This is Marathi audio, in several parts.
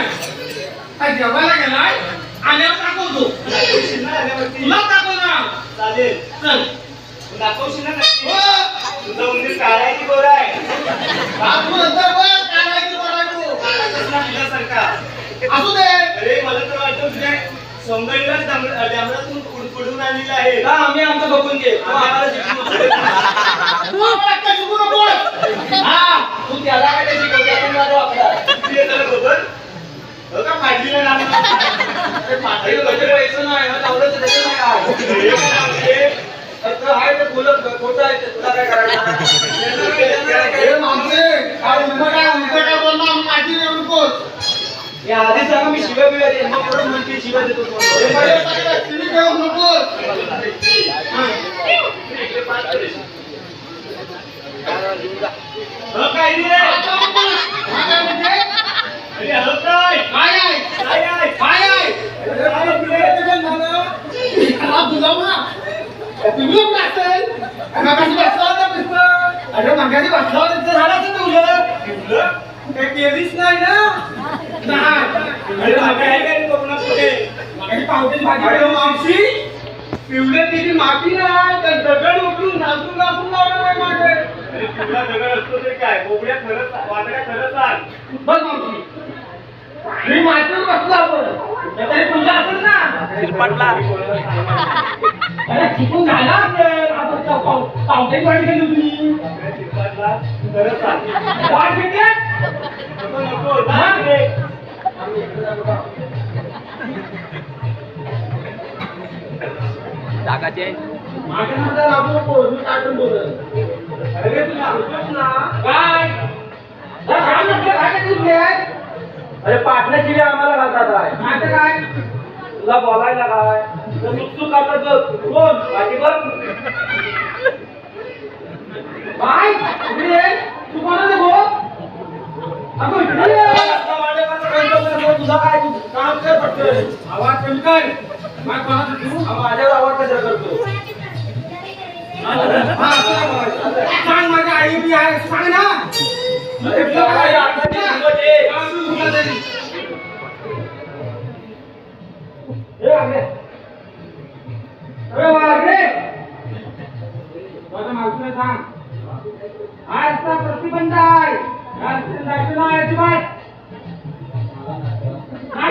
गेलाय. जेवायला गेलाय? आल्यावर दाखवतो तुला दाखवणार. चालेल. चल. दाखवशील हो. तू. मला तर वाटतं तुझ्या सोंगडीलाच डॅमरातून आहे. आमचं बघून घे. आम्हाला तू त्याला काय शिकवतो? आपण बरोबर आधी सांगा मी शिव्या बिव्या देईन. मग परत म्हणते शिव्या देतो हे तुम्हाला. माझ्या सगळ्या अरे मगाशी बसला होता झाला तुझं केलीच नाही ना मावशी पिवळे तिची माफी नाही तर दगड उठून नाचून नाचून लावणार नाही माझे पिवळा दगड असतो ते काय बोबड्या खरंच वाटड्या खरंच बघ मावशी मी माझ्यावर बसलो आपण. तरी तुझ्या असेल ना? शिरपटला अरे झाला असेल. आपण पावसाची तुम्ही. वाट घेते? जागाचे माझ्या लागू नको. मी काढून बोलत. अरे तुला अरे शिव्या आम्हाला घालतात आहे आता काय? तुला बोलायला काय? तर बघ. कोण? बाकी बघ. काय. तू कोणाला गो अगं इकडे ये. तुझा काय? तू काम पटकन आवाज कमी कर. काय कोणाचं तू. माझ्यावर आवाज कशाला करतो? हा. सांग माझी आई बी आहे. सांग ना.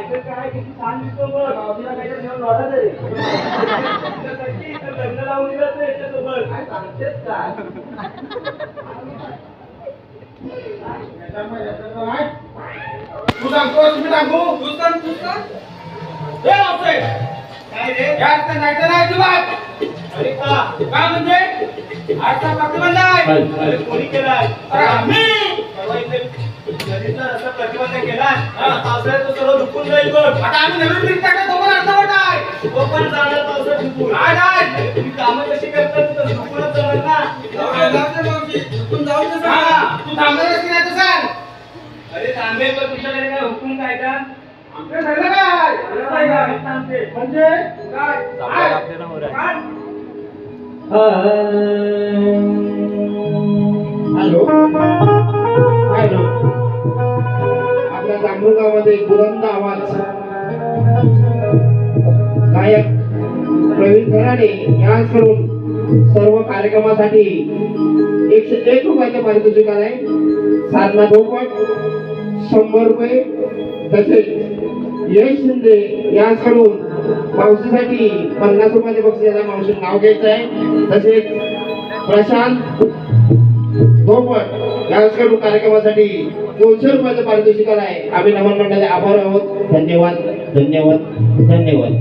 ऐकत काय किती छान दिसतो बघ. मावशीला काहीतरी घेऊन लढत आहे. त्याच्यासाठी इथं लग्न लावून दिलं तर याच्यासोबत. काय सांगतेस काय? तू सांगतोस मी सांगू? तू सांग तू सांग. ए मावशे काय रे? या रस्त्यात जायचं नाही अजिबात. अरे का? काय म्हणजे? आजचा आहे. अरे कोणी केलाय? अरे आम्ही! रस्ता प्रतिबंध केला? पावसाळ्यात तो सर्व दुखून जाईल बघ. आता आम्ही नवीन ब्रिज तो पण तो पण जाणार पावसात दुखून. काय नाही तुम्ही कामं कशी करतात तर दुखूनच जाणार ना? हा, तू थांबणारच की नाही तर सांग अरे थांबे पण तुझ्याकडे काय हुकूम काय का? आमचं सगळं काय? अरे काय? काय थांबते. म्हणजे? काय? काय? हॅलो आपल्या जांभूळ गावामध्ये बुलंद आवाज. गायक प्रवीण खराडे यांकडून सर्व कार्यक्रमासाठी एकशे एक रुपयाचे पारितोषिक आहे साधना दोपट शंभर रुपये. तसेच यश शिंदे यांकडून मावशीसाठी पन्नास रुपयाचे बक्षीस याला मावशी नाव घ्यायचं आहे. तसेच प्रशांत धोपट याकडून कार्यक्रमासाठी दोनशे रुपयाचं पारितोषिकाला आहे आम्ही नमन मंडळाचे आभार आहोत. धन्यवाद धन्यवाद धन्यवाद.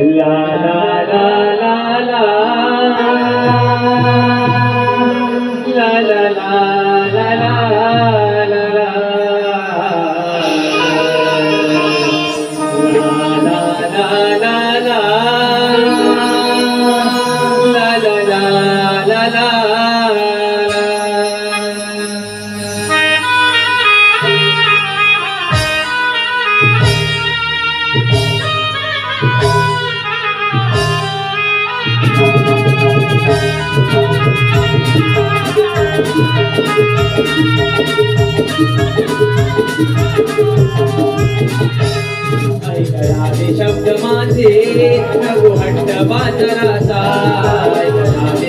ला ला ला ला ला. ऐकणारे शब्द माझे रघुहट्ट हट्ट बाजाराचा.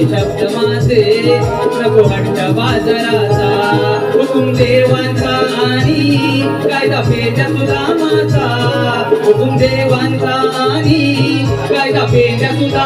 शब्द माझे प्रभू हट्ट बाजाराचा. हुकुम देवांचा आणि कायदा पेट्या सुद्धा माझा हुकुम देवांचा आणि कायदा पेट्या सुद्धा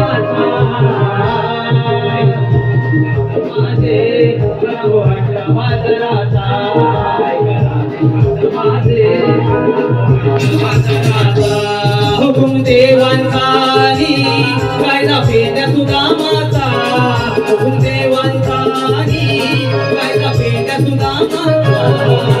राजा सुदामाचा देवांचा गायचा सुदामाचा.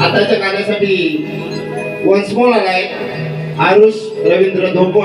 आताच्या गाण्यासाठी वन्स मोल आलाय आयुष रवींद्र धोको